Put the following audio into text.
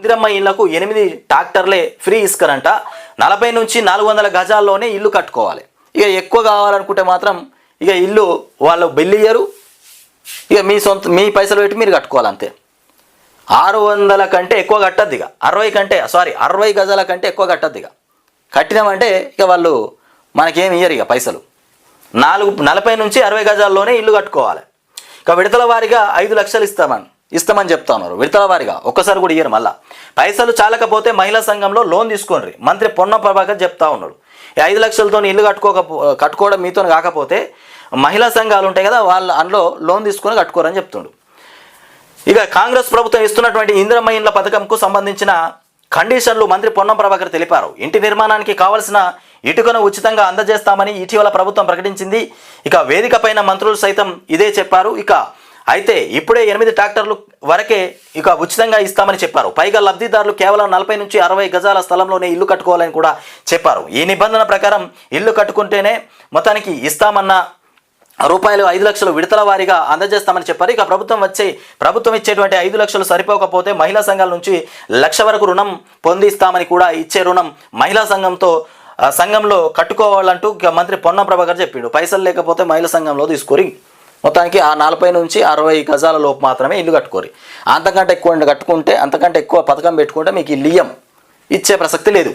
ఇందిరమ్మ ఇళ్ళకు ఎనిమిది ట్రాక్టర్లే ఫ్రీ ఇసుకరంట. నలభై నుంచి నాలుగు వందల గజాల్లోనే ఇల్లు కట్టుకోవాలి. ఇక ఎక్కువ కావాలనుకుంటే మాత్రం ఇక ఇల్లు వాళ్ళు బిల్లు ఇయ్యరు ఇక మీ సొంత మీ పైసలు పెట్టి మీరు కట్టుకోవాలి అంతే ఆరు వందల కంటే ఎక్కువ కట్టద్దు ఇక. అరవై కంటే సారీ అరవై గజాల కంటే ఎక్కువ కట్టద్దు ఇక. కట్టినామంటే ఇక వాళ్ళు మనకేం ఇయ్యరు ఇక పైసలు. నాలుగు నలభై నుంచి అరవై గజాల్లోనే ఇల్లు కట్టుకోవాలి. ఇక విడతల వారిగా ఐదు లక్షలు ఇస్తామని. ఇస్తామని చెప్తా ఉన్నారు విడతల వారిగా ఒక్కసారి కూడా ఇయ్యరు మళ్ళా. పైసలు చాలకపోతే మహిళా సంఘంలో లోన్ తీసుకోండి. మంత్రి పొన్న ప్రభాకర్ చెప్తా ఉన్నాడు. ఈ ఐదు లక్షలతో ఇల్లు కట్టుకోక కట్టుకోవడం మీతో కాకపోతే మహిళా సంఘాలు ఉంటాయి కదా వాళ్ళ అందులో లోన్ తీసుకొని కట్టుకోరని చెప్తుండు. ఇక కాంగ్రెస్ ప్రభుత్వం ఇస్తున్నటువంటి ఇందిరమ్మ ఇండ్ల పథకంకు సంబంధించిన కండిషన్లు మంత్రి పొన్నం ప్రభాకర్ తెలిపారు. ఇంటి నిర్మాణానికి కావలసిన ఇటుకను ఉచితంగా అందజేస్తామని ఇటీవల ప్రభుత్వం ప్రకటించింది. ఇక వేదిక పైన మంత్రులు సైతం ఇదే చెప్పారు. ఇక అయితే ఇప్పుడే ఎనిమిది ట్రాక్టర్లు వరకే ఇక ఉచితంగా ఇస్తామని చెప్పారు. పైగా లబ్ధిదారులు కేవలం నలభై నుంచి అరవై గజాల స్థలంలోనే ఇల్లు కట్టుకోవాలని కూడా చెప్పారు. ఈ నిబంధన ప్రకారం ఇల్లు కట్టుకుంటేనే మొత్తానికి ఇస్తామన్న రూపాయలు ఐదు లక్షలు విడతల వారీగా అందజేస్తామని చెప్పారు. ఇక ప్రభుత్వం వచ్చే ప్రభుత్వం ఇచ్చేటువంటి ఐదు లక్షలు సరిపోకపోతే మహిళా సంఘాల నుంచి లక్ష వరకు రుణం పొందిస్తామని కూడా ఇచ్చే రుణం మహిళా సంఘంతో సంఘంలో కట్టుకోవాలంటూ మంత్రి పొన్నం ప్రభాకర్ చెప్పిండు. పైసలు లేకపోతే మహిళా సంఘంలో తీసుకొని మొత్తానికి ఆ నలభై నుంచి అరవై గజాల లోపు మాత్రమే ఇల్లు కట్టుకోరు. అంతకంటే ఎక్కువ కట్టుకుంటే అంతకంటే ఎక్కువ పథకం పెట్టుకుంటే మీకు ఇల్లు ఇయ్యం ఇచ్చే ప్రసక్తి లేదు.